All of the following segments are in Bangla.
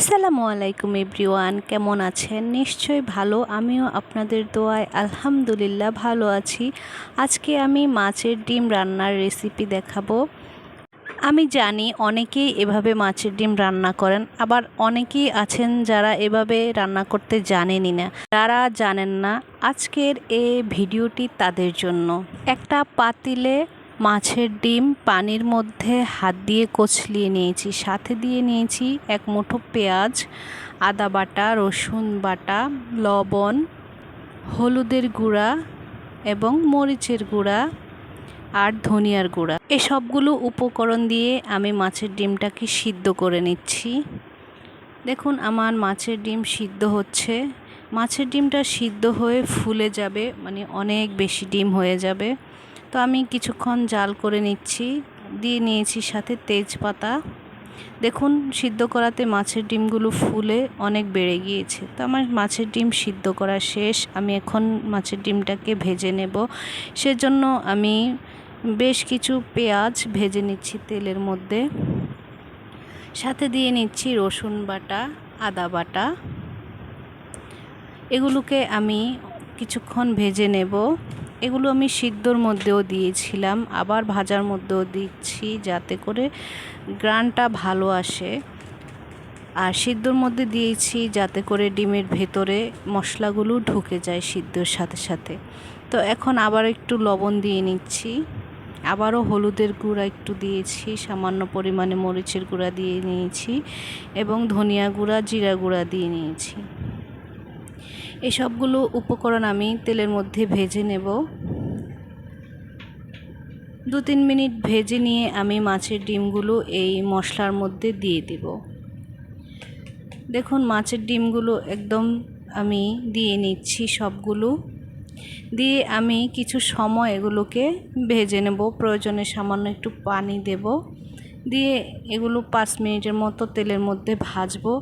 আসসালামু আলাইকুম এভরিওয়ান, কেমন আছেন? নিশ্চয়ই ভালো, আমিও আপনাদের দোয়ায় আলহামদুলিল্লাহ ভালো আছি। আজকে আমি মাছের ডিম রান্নার রেসিপি দেখাবো। আমি জানি অনেকেই এভাবে মাছের ডিম রান্না করেন, আবার অনেকেই আছেন যারা এভাবে রান্না করতে জানেনই না। যারা জানেন না, আজকের এই ভিডিওটি তাদের জন্য। একটা পাতিলে মাছের ডিম পানির মধ্যে হাত দিয়ে কচলিয়ে নিয়েছি। সাথে দিয়ে নিয়েছি এক মুঠো পেঁয়াজ, আদা বাটা, রসুন বাটা, লবণ, হলুদের গুঁড়া এবং মরিচের গুঁড়া আর ধনিয়ার গুঁড়া। এই সবগুলো উপকরণ দিয়ে আমি মাছের ডিমটাকে সিদ্ধ করে নিচ্ছি। দেখুন, আমার মাছের ডিম সিদ্ধ হচ্ছে। মাছের ডিমটা সিদ্ধ হয়ে ফুলে যাবে মানে অনেক বেশি ডিম হয়ে যাবে। তো আমি কিছুক্ষণ জাল করে নিচ্ছি, দিয়ে নিয়েছি সাথে তেজপাতা। দেখুন, সিদ্ধ করাতে মাছের ডিমগুলো ফুলে অনেক বেড়ে গিয়েছে। তো আমার মাছের ডিম সিদ্ধ করা শেষ। আমি এখন মাছের ডিমটাকে ভেজে নেব। সেজন্য আমি বেশ কিছু পেঁয়াজ ভেজে নিচ্ছি তেলের মধ্যে। সাথে দিয়ে নিচ্ছি রসুন বাটা, আদা বাটা। এগুলোকে আমি কিছুক্ষণ ভেজে নেব। এগুলো আমি সিদ্ধর মধ্যেও দিয়েছিলাম, আবার ভাজার মধ্যেও দিচ্ছি যাতে করে গ্রানটা ভালো আসে। আর সিদ্ধর মধ্যে দিয়েছি যাতে করে ডিমের ভেতরে মশলাগুলো ঢুকে যায় সিদ্ধর সাথে সাথে। তো এখন আবার একটু লবণ দিয়ে নিচ্ছি। আবারও হলুদের গুঁড়া একটু দিয়েছি, সামান্য পরিমাণে মরিচের গুঁড়া দিয়ে নিয়েছি এবং ধনিয়া গুঁড়া, জিরা গুঁড়া দিয়ে নিয়েছি। এই সবগুলো উপকরণ আমি তেলের মধ্যে ভেজে নেব। দু তিন মিনিট ভেজে নিয়ে আমি মাছের ডিমগুলো এই মশলার মধ্যে দিয়ে দেব। দেখুন, মাছের ডিমগুলো একদম আমি দিয়ে নিচ্ছি সবগুলো। দিয়ে আমি কিছু সময় এগুলোকে ভেজে নেব। প্রয়োজনে সামান্য একটু পানি দেব। দিয়ে এগুলো পাঁচ মিনিটের মতো তেলের মধ্যে ভাজবো।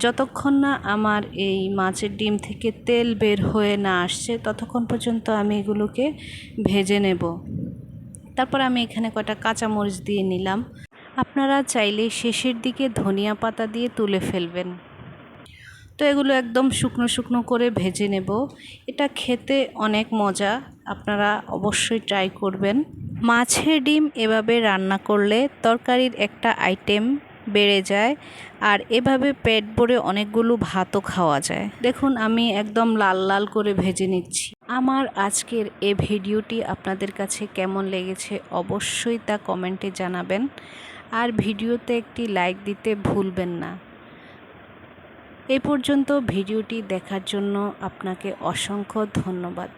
যতক্ষণ না আমার এই মাছের ডিম থেকে তেল বের হয়ে না আসছে, ততক্ষণ পর্যন্ত আমি এগুলোকে ভেজে নেব। তারপর আমি এখানে কটা কাঁচামরিচ দিয়ে নিলাম। আপনারা চাইলে শেষের দিকে ধনিয়া পাতা দিয়ে তুলে ফেলবেন। তো এগুলো একদম শুকনো শুকনো করে ভেজে নেব। এটা খেতে অনেক মজা, আপনারা অবশ্যই ট্রাই করবেন। মাছের ডিম এভাবে রান্না করলে তরকারির একটা আইটেম বেড়ে যায় আর এভাবে পেট ভরে অনেকগুলো ভাতও খাওয়া যায়। দেখুন, আমি একদম লাল লাল করে ভেজে নিচ্ছি। আমার আজকের এ ভিডিওটি আপনাদের কাছে কেমন লেগেছে অবশ্যই তা কমেন্টে জানাবেন। আর ভিডিওতে একটি লাইক দিতে ভুলবেন না। এ পর্যন্ত ভিডিওটি দেখার জন্য আপনাকে অসংখ্য ধন্যবাদ।